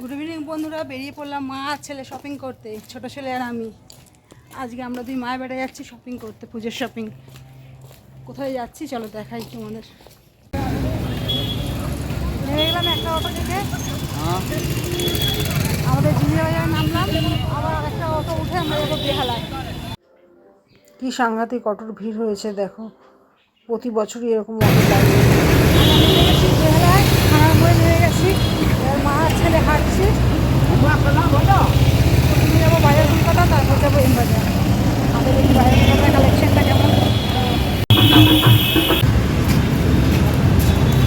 Good evening বন্ধুরা। বেরিয়ে পড়লাম মা আর ছেলে শপিং করতে ছোট ছেলে আর আমি। আজকে আমরা দুই মায়ের বেড়ে যাচ্ছি শপিং করতে পুজোর শপিং কোথায় যাচ্ছি? চলো দেখাই তোমাদের। নেমে গেলাম একটা অটো থেকে। আমাদের জিনিয়া বাজারে নামলাম। আবার একটা অটো উঠে আমরা যাব বেহালায়। কি সাংঘাতিক অটোর ভিড় হয়েছে দেখো। প্রতি বছরই এরকম অটো লাগে বেহালায় খানার মধ্যে নেমে গেছি এবার মা আর ছেলে হাঁটছি প্রথমে যাব বাজার কলকাতা তারপর যাব এম বাজার আমাদের এই বাজার কলকাতার কালেকশনটা কেমন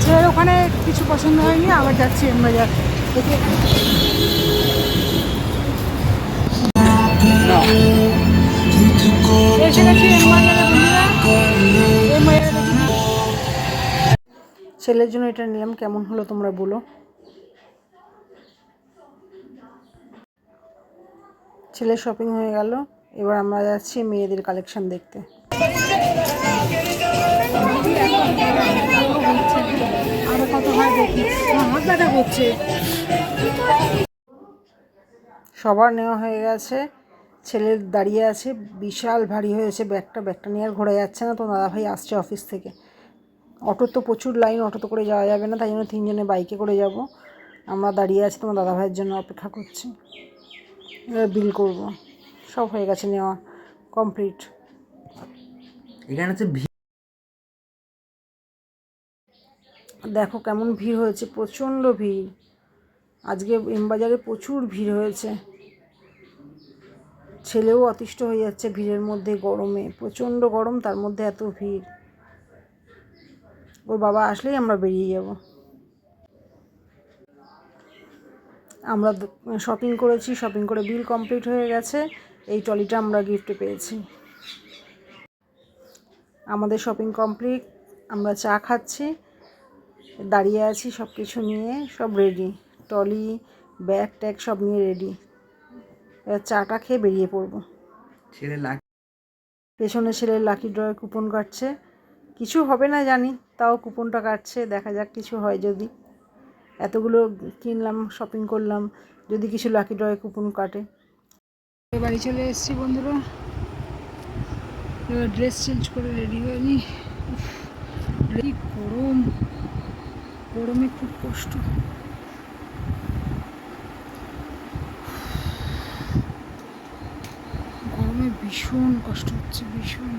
ছেলের ওখানে কিছু পছন্দ হয়নি, আবার যাচ্ছি বাজারে দেখি ছেলের জন্য এটা নিলাম, কেমন হলো তোমরা বলো। ছেলের শপিং হয়ে গেল, এবার আমরা যাচ্ছি মেয়েদের কালেকশন দেখতে। হাত ব্যথা করছে সবার নেওয়া হয়ে গেছে। ছেলের দাঁড়িয়ে আছে বিশাল ভারী হয়েছে ব্যাগটা। ব্যাগটা নিয়ে আর ঘোরা যাচ্ছে না তো দাদাভাই আসছে অফিস থেকে। অটোর তো প্রচুর লাইন অটোতে করে যাওয়া যাবে না তাই জন্য তিনজনে বাইকে করে যাব। আমরা দাঁড়িয়ে আছি তোমার দাদাভাইয়ের জন্য অপেক্ষা করছি। এবার বিল করব। সব হয়ে গেছে নেওয়া কমপ্লিট এখানে হচ্ছে দেখো কেমন ভিড় হয়েছে, প্রচণ্ড ভিড়। আজকে এমবাজারে প্রচুর ভিড় হয়েছে। ছেলেও অতিষ্ঠ হয়ে যাচ্ছে ভিড়ের মধ্যে, গরমে। প্রচণ্ড গরম, তার মধ্যে এত ভিড়। ওর বাবা আসলেই আমরা বেরিয়ে যাব। আমরা শপিং করেছি শপিং করে বিল কমপ্লিট হয়ে গেছে। এই ট্রলিটা আমরা গিফটে পেয়েছি। আমাদের শপিং কমপ্লিট আমরা চা খাচ্ছি। দাঁড়িয়ে আছি সব কিছু নিয়ে সব রেডি টলি ব্যাগ ট্যাগ সব নিয়ে রেডি এবার চাটা খেয়ে বেরিয়ে পড়ব। ছেলে লাগ পেছনে ছেলের লাকি ড্রয়ের কুপন কাটছে। কিছু হবে না জানি তাও কুপনটা কাটছে দেখা যাক কিছু হয় যদি। এতগুলো কিনলাম শপিং করলাম যদি কিছু লাকি ড্রয়ের কুপন কাটে। বাড়ি চলে এসেছি বন্ধুরা। ড্রেস চেঞ্জ করে রেডি হয়ে নি। রেডি গরম। গরমে খুব কষ্ট। গরমে ভীষণ কষ্ট হচ্ছে ভীষণ।